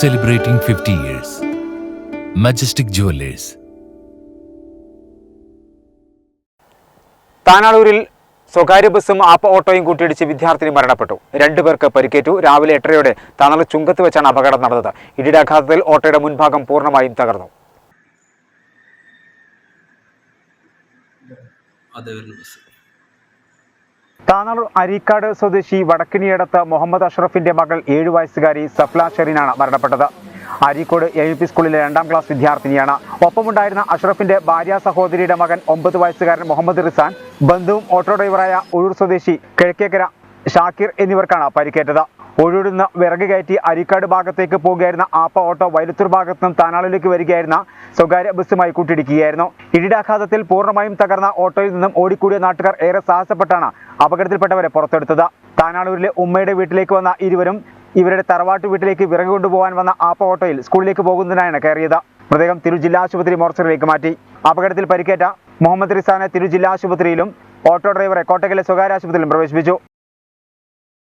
celebrating 50 years. Majestic Jewelers. താനാളൂരിൽ സ്വകാര്യ ബസ്സും app ഓട്ടോയും കൂട്ടിയിടിച്ച് വിദ്യാർത്ഥിനി മരണപ്പെട്ടു. രണ്ടുപേർക്ക് പരിക്കേറ്റു. രാവിലെ എട്ടരയോടെ താനാളൂർ ചുങ്കത്ത് വെച്ചാണ് അപകടം നടന്നത്. ഇടിയുടെ ആഘാതത്തിൽ ഓട്ടോയുടെ മുൻഭാഗം പൂർണമായും തകർന്നു. അതെ വരുന്ന ബസ് താനാളൂർ അരീക്കാട് സ്വദേശി വടക്കിനിയടത്ത് മുഹമ്മദ് അഷ്റഫിന്റെ മകൾ ഏഴു വയസ്സുകാരി സഫ്ല ഷെറിനാണ് മരണപ്പെട്ടത്. അരീക്കോട് എ യു പി സ്കൂളിലെ രണ്ടാം ക്ലാസ് വിദ്യാർത്ഥിനിയാണ്. ഒപ്പമുണ്ടായിരുന്ന അഷ്റഫിന്റെ ഭാര്യ സഹോദരിയുടെ മകൻ ഒമ്പത് വയസ്സുകാരൻ മുഹമ്മദ് റിസാൻ ബന്ധുവും ഓട്ടോ ഡ്രൈവറായ ഉഴൂർ സ്വദേശി കിഴക്കേക്കര ഷാക്കിർ എന്നിവർക്കാണ് പരിക്കേറ്റത്. ഒഴൂരിൽ വിറക് കയറ്റി അരിക്കാട് ഭാഗത്തേക്ക് പോകുകയായിരുന്ന ആപ്പ ഓട്ടോ വൈലത്തൂർ ഭാഗത്തു നിന്നും താനാളിലേക്ക് വരികയായിരുന്ന സ്വകാര്യ ബസ്സുമായി കൂട്ടിയിടിക്കുകയായിരുന്നു. ഇടിടാഘാതത്തിൽ പൂർണമായും തകർന്ന ഓട്ടോയിൽ നിന്നും ഓടിക്കൂടിയ നാട്ടുകാർ ഏറെ സാഹസപ്പെട്ടാണ് അപകടത്തിൽപ്പെട്ടവരെ പുറത്തെടുത്തത്. താനാളൂരിലെ ഉമ്മയുടെ വീട്ടിലേക്ക് വന്ന ഇരുവരും ഇവരുടെ തറവാട്ട് വീട്ടിലേക്ക് വിറക് കൊണ്ടുപോകാൻ വന്ന ആപ്പ ഓട്ടോയിൽ സ്കൂളിലേക്ക് പോകുന്നതിനായാണ് കയറിയത്. മൃതദേഹം തിരു ജില്ലാ ആശുപത്രി മോർച്ചറിയിലേക്ക് മാറ്റി. അപകടത്തിൽ പരിക്കേറ്റ മുഹമ്മദ് റിസാനെ തിരു ജില്ലാ ആശുപത്രിയിലും ഓട്ടോ ഡ്രൈവറെ കോട്ടക്കലെ സ്വകാര്യ ആശുപത്രിയിലും പ്രവേശിപ്പിച്ചു.